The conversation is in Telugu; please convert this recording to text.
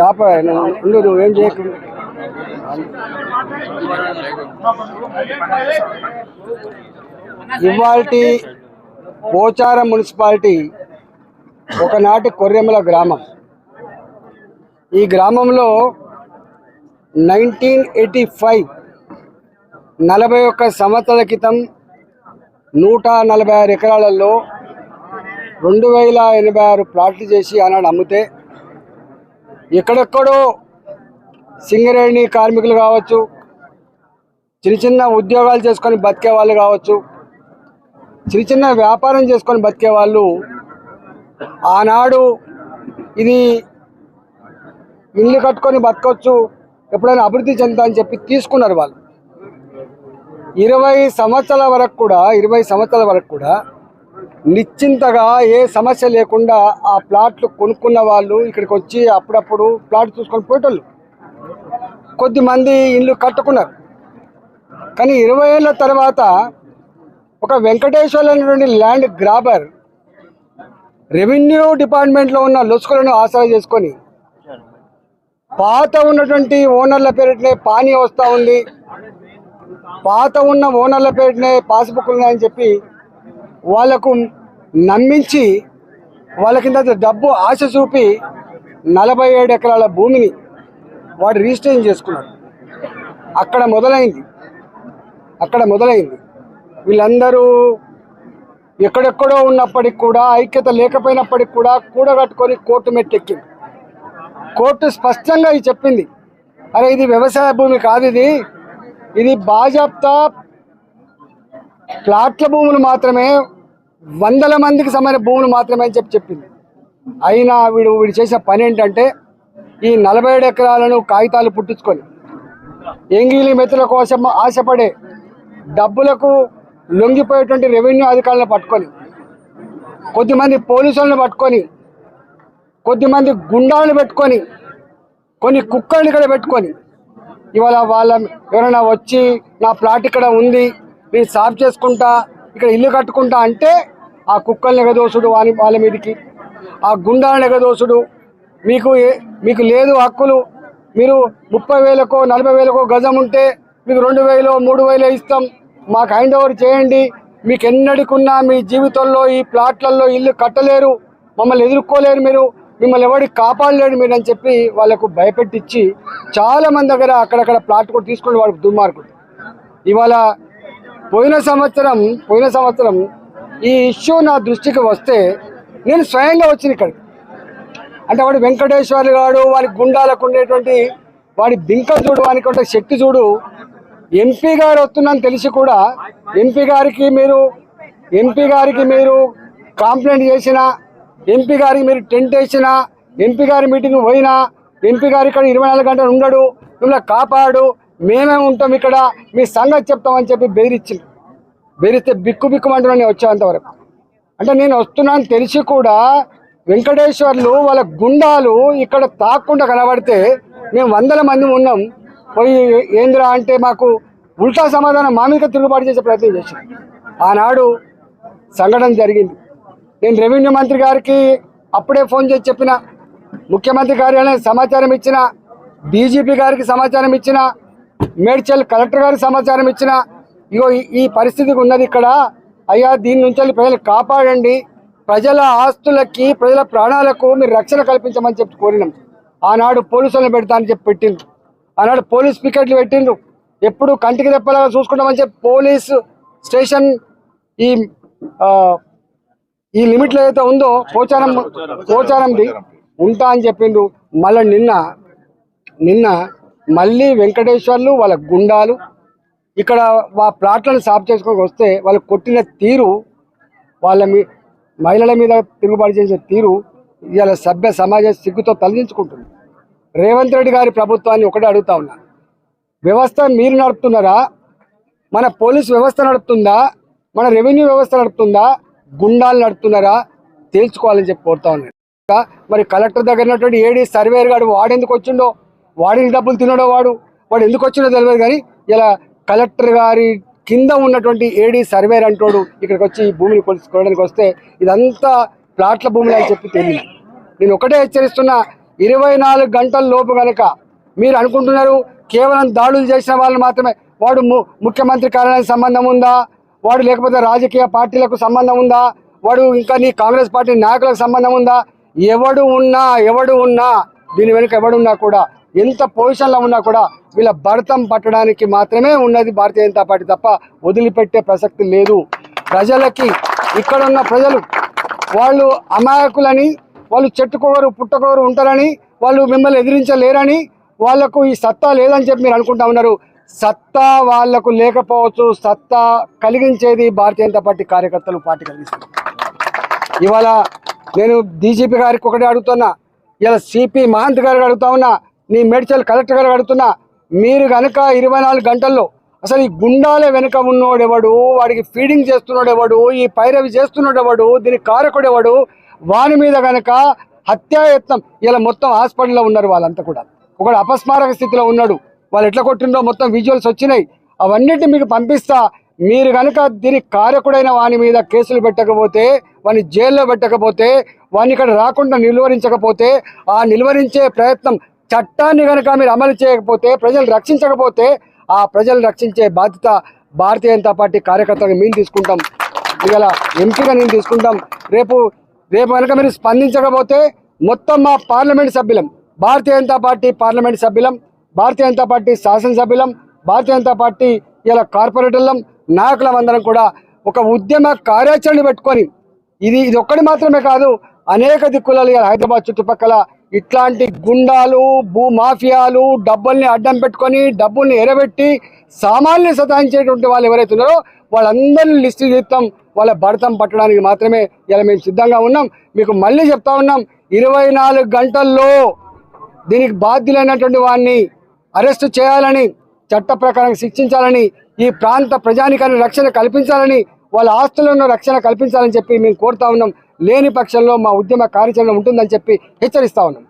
యాభై ఉండు నువ్వేం చేయకు? ఇవాల్టి పోచారం మున్సిపాలిటీ ఒకనాటి కొర్రెమ్మల గ్రామం. ఈ గ్రామంలో నైన్టీన్ ఎయిటీ ఫైవ్ నలభై ఒక్క సంవత్సరాల క్రితం నూట నలభై ఆరు ఎకరాలలో రెండు వేల ఎనభై ఆరు ప్లాట్లు చేసి ఆనాడు అమ్మితే ఎక్కడెక్కడో సింగరేణి కార్మికులు కావచ్చు చిన్న చిన్న ఉద్యోగాలు చేసుకొని బతికే వాళ్ళు కావచ్చు చిన్న చిన్న వ్యాపారం చేసుకొని బతికే వాళ్ళు ఆనాడు ఇది ఇల్లు కట్టుకొని బతకొచ్చు ఎప్పుడైనా అభివృద్ధి చెందుతా అని చెప్పి తీసుకున్నారు వాళ్ళు. ఇరవై సంవత్సరాల వరకు కూడా ఇరవై సంవత్సరాల వరకు కూడా నిశ్చింతగా ఏ సమస్య లేకుండా ఆ ప్లాట్లు కొనుక్కున్న వాళ్ళు ఇక్కడికి వచ్చి అప్పుడప్పుడు ప్లాట్ చూసుకొని పోయేటోళ్ళు. కొద్దిమంది ఇల్లు కట్టుకున్నారు. కానీ ఇరవై ఏళ్ళ తర్వాత ఒక వెంకటేశ్వర అనేటువంటి ల్యాండ్ గ్రాబర్ రెవెన్యూ డిపార్ట్మెంట్లో ఉన్న లొసుకులను ఆసరా చేసుకొని పాత ఉన్నటువంటి ఓనర్ల పేరునే పానీ వస్తూ ఉంది. పాత ఉన్న ఓనర్ల పేరునే పాస్బుక్ ఉన్నాయని చెప్పి వాళ్ళకు నమ్మించి వాళ్ళ కింద డబ్బు ఆశ చూపి నలభై ఏడు ఎకరాల భూమిని వాడు రిజిస్ట్రేషన్ చేసుకున్నాడు. అక్కడ మొదలైంది. అక్కడ మొదలైంది. వీళ్ళందరూ ఎక్కడెక్కడో ఉన్నప్పటికి కూడా ఐక్యత లేకపోయినప్పటికి కూడా కూడగట్టుకొని కోర్టు మెట్టెక్కింది. కోర్టు స్పష్టంగా ఇది చెప్పింది. అరే ఇది వ్యవసాయ భూమి కాదు ఇది. ఇది బాజాప్తా ప్లాట్ల భూములు మాత్రమే వందల మందికి సమైన భూములు మాత్రమే అని చెప్పి చెప్పింది. అయినా వీడు వీడు చేసిన పని ఏంటంటే ఈ నలభై ఏడు ఎకరాలను కాగితాలు పుట్టించుకొని ఎంగిలి మెతుల కోసం ఆశపడే డబ్బులకు లొంగిపోయేటువంటి రెవెన్యూ అధికారులను పట్టుకొని కొద్దిమంది పోలీసులను పట్టుకొని కొద్దిమంది గుండాలను పెట్టుకొని కొన్ని కుక్కల్ని ఇక్కడ పెట్టుకొని ఇవాళ వాళ్ళ ఎవరైనా వచ్చి నా ప్లాట్ ఇక్కడ ఉంది నేను సాఫ్ చేసుకుంటా ఇక్కడ ఇల్లు కట్టుకుంటా అంటే ఆ కుక్కల్ని ఎగదోసుడు వాని వాళ్ళ మీదకి. ఆ గుండాలను ఎగదోసుడు. మీకు ఏ- మీకు లేదు హక్కులు. మీరు ముప్పై వేలకో నలభై వేలకో గజం ఉంటే మీకు రెండు వేలు మూడు వేలు ఇస్తాం. మాకు హ్యాండ్ ఓవర్ చేయండి. మీకు ఎన్నడికున్నా మీ జీవితంలో ఈ ప్లాట్లలో ఇల్లు కట్టలేరు. మమ్మల్ని ఎదుర్కోలేరు మీరు. మిమ్మల్ని ఎవరికి కాపాడలేడు మీరు అని చెప్పి వాళ్ళకు భయపెట్టించి చాలామంది దగ్గర అక్కడక్కడ ప్లాట్ కూడా తీసుకుని వాడు దుర్మార్గుడు. ఇవాళ పోయిన సంవత్సరం పోయిన సంవత్సరం ఈ ఇష్యూ నా దృష్టికి వస్తే నేను స్వయంగా వచ్చిన ఇక్కడికి. అంటే వాడు వెంకటేశ్వర్లు గాడు వాడి గుండాలకు ఉండేటువంటి వాడి బింక చూడు వానికి ఉండే శక్తి చూడు ఎంపీ గారు వస్తుందని తెలిసి కూడా ఎంపీ గారికి మీరు ఎంపీ గారికి మీరు కంప్లైంట్ చేసినా ఎంపీ గారికి మీరు టెంట్ వేసినా ఎంపీ గారి మీటింగ్ పోయినా ఎంపీ గారు ఇక్కడ ఇరవై నాలుగు గంటలు ఉండడు మిమ్మల్ని కాపాడు మేమే ఉంటాం ఇక్కడ మీ సంగతి చెప్తామని చెప్పి బెదిరించింది బెదిరిస్తే బిక్కు బిక్కుమంటున్నా నేను వచ్చేంతవరకు అంటే నేను వస్తున్నాను తెలిసి కూడా వెంకటేశ్వర్లు వాళ్ళ గుండాలు ఇక్కడ తాకుండా కనబడితే మేము వందల మంది ఉన్నాం. పోయి ఏందిరా అంటే మాకు ఉల్టా సమాధానం మా మీద తిరుగుబాటు చేసే ప్రయత్నం చేశాం ఆనాడు సంఘటన జరిగింది. నేను రెవెన్యూ మంత్రి గారికి అప్పుడే ఫోన్ చేసి చెప్పిన ముఖ్యమంత్రి కార్యాలయం సమాచారం ఇచ్చిన డీజీపీ గారికి సమాచారం ఇచ్చిన మేడ్చల్ కలెక్టర్ గారికి సమాచారం ఇచ్చిన ఇగో ఈ- పరిస్థితికి ఉన్నది ఇక్కడ. అయ్యా దీని నుంచి ప్రజలు కాపాడండి. ప్రజల ఆస్తులకి ప్రజల ప్రాణాలకు మీరు రక్షణ కల్పించమని చెప్పి కోరినాం. ఆనాడు పోలీసులను పెడతా అని చెప్పి పెట్టిండ్రు. ఆనాడు పోలీస్ పికెట్లు పెట్టిండ్రు. ఎప్పుడు కంటికి రెప్పలాగా చూసుకుంటామని చెప్పి పోలీస్ స్టేషన్ ఈ ఈ లిమిట్లో ఏదైతే ఉందో పోచారం పోచారంది ఉంటా అని చెప్పిండ్రు. మళ్ళీ నిన్న నిన్న మళ్ళీ వెంకటేశ్వర్లు వాళ్ళ గుండాలు ఇక్కడ వా ప్లాట్లను సాఫ్ చేసుకొని వస్తే వాళ్ళు కొట్టిన తీరు వాళ్ళ మీ మహిళల మీద తిరుగుబాటు చేసే తీరు ఇవాళ సభ్య సమాజం సిగ్గుతో తలదించుకుంటుంది. రేవంత్ రెడ్డి గారి ప్రభుత్వాన్ని ఒకటే అడుగుతా ఉన్నా. వ్యవస్థ మీరు నడుపుతున్నారా? మన పోలీస్ వ్యవస్థ నడుపుతుందా? మన రెవెన్యూ వ్యవస్థ నడుపుతుందా? గుండాలు నడుపుతున్నారా? తేల్చుకోవాలని చెప్పి కోరుతా ఉన్నాను ఇంకా మరి కలెక్టర్ దగ్గర ఉన్నటువంటి ఏడీ సర్వేర్ గాడు వాడెందుకు వచ్చిండో? వాడిని డబ్బులు తినడో వాడు? వాడు ఎందుకు వచ్చిండో తెలియదు కానీ ఇలా కలెక్టర్ గారి కింద ఉన్నటువంటి ఏడీ సర్వేర్ అంటోడు ఇక్కడికి వచ్చి ఈ భూమిని కొలుసుకోవడానికి వస్తే ఇదంతా ప్లాట్ల భూములు అని చెప్పి తెలియదు నేను ఒకటే హెచ్చరిస్తున్నా ఇరవై నాలుగు గంటల లోపు కనుక మీరు అనుకుంటున్నారు కేవలం దాడులు చేసిన వాళ్ళు మాత్రమే వాడు ము- ముఖ్యమంత్రి కార్యాలయానికి సంబంధం ఉందా? వాడు లేకపోతే రాజకీయ పార్టీలకు సంబంధం ఉందా? వాడు ఇంకా నీ కాంగ్రెస్ పార్టీ నాయకులకు సంబంధం ఉందా? ఎవడు ఉన్నా ఎవడు ఉన్నా దీని వెనుక ఎవడున్నా కూడా ఎంత పొజిషన్లో ఉన్నా కూడా వీళ్ళ భరతం పట్టడానికి మాత్రమే ఉన్నది భారతీయ జనతా పార్టీ తప్ప వదిలిపెట్టే ప్రసక్తి లేదు. ప్రజలకి ఇక్కడ ఉన్న ప్రజలు వాళ్ళు అమాయకులని వాళ్ళు చెట్టుకోవరు పుట్టకోవరు ఉంటారని వాళ్ళు మిమ్మల్ని ఎదిరించలేరని వాళ్ళకు ఈ సత్తా లేదని చెప్పి మీరు అనుకుంటా ఉన్నారు. సత్తా వాళ్ళకు లేకపోవచ్చు సత్తా కలిగించేది భారతీయ జనతా పార్టీ కార్యకర్తలు పార్టీ కలిగిస్తారు ఇవాళ నేను డీజీపీ గారికి ఒకటే అడుగుతున్నా. ఇలా సిపి మహంత్ గారికి అడుగుతా ఉన్నా. నీ మేడ్చల్ కలెక్టర్ గారు అడుగుతున్నా మీరు కనుక ఇరవై నాలుగు గంటల్లో అసలు ఈ గుండాల వెనుక ఉన్నోడెవడు వాడికి ఫీడింగ్ చేస్తున్నాడెవడు ఈ పైరవి చేస్తున్నాడెవడు దీని కారకుడెవడు వాని మీద కనుక హత్యాయత్నం ఇలా మొత్తం హాస్పిటల్లో ఉన్నారు వాళ్ళంతా కూడా. ఒకడు అపస్మారక స్థితిలో ఉన్నాడు వాళ్ళు ఎట్లా కొట్టిండో మొత్తం విజువల్స్ వచ్చినాయి. అవన్నిటిని మీకు పంపిస్తా మీరు కనుక దీని కారకుడైన వాని మీద కేసులు పెట్టకపోతే వాని జైల్లో పెట్టకపోతే వాని ఇక్కడ రాకుండా నిలువరించకపోతే ఆ నిలువరించే ప్రయత్నం చట్టాన్ని కనుక మీరు అమలు చేయకపోతే ప్రజలు రక్షించకపోతే ఆ ప్రజలు రక్షించే బాధ్యత భారతీయ జనతా పార్టీ కార్యకర్తలకు మేము తీసుకుంటాం. ఇవాళ ఎంపీగా నేను తీసుకుంటాం. రేపు రేపు కనుక మీరు స్పందించకపోతే మొత్తం మా పార్లమెంట్ సభ్యులం భారతీయ జనతా పార్టీ పార్లమెంట్ సభ్యులం భారతీయ జనతా పార్టీ శాసనసభ్యులం భారతీయ జనతా పార్టీ ఇలా కార్పొరేటర్లం నాయకులం అందరం కూడా ఒక ఉద్యమ కార్యాచరణ పెట్టుకొని ఇది ఇది ఒక్కటి మాత్రమే కాదు అనేక దిక్కులలో ఇలా హైదరాబాద్ చుట్టుపక్కల ఇట్లాంటి గుండాలు భూ మాఫియాలు డబ్బుల్ని అడ్డం పెట్టుకొని డబ్బుల్ని ఎరబెట్టి సామాన్య సతాయించేటువంటి వాళ్ళు ఎవరైతే ఉన్నారో వాళ్ళందరినీ లిస్టు తీస్తాం వాళ్ళ భరతం పట్టడానికి మాత్రమే ఇలా మేము సిద్ధంగా ఉన్నాం. మీకు మళ్ళీ చెప్తా ఉన్నాం ఇరవై నాలుగు గంటల్లో దీనికి బాధ్యులైనటువంటి వాడిని అరెస్టు చేయాలని చట్ట ప్రకారం శిక్షించాలని ఈ ప్రాంత ప్రజానికాన్ని రక్షణ కల్పించాలని వాళ్ళ ఆస్తులను రక్షణ కల్పించాలని చెప్పి మేము కోరుతా ఉన్నాం. లేని పక్షంలో మా ఉద్యమ కార్యాచరణ ఉంటుందని చెప్పి హెచ్చరిస్తా ఉన్నాం.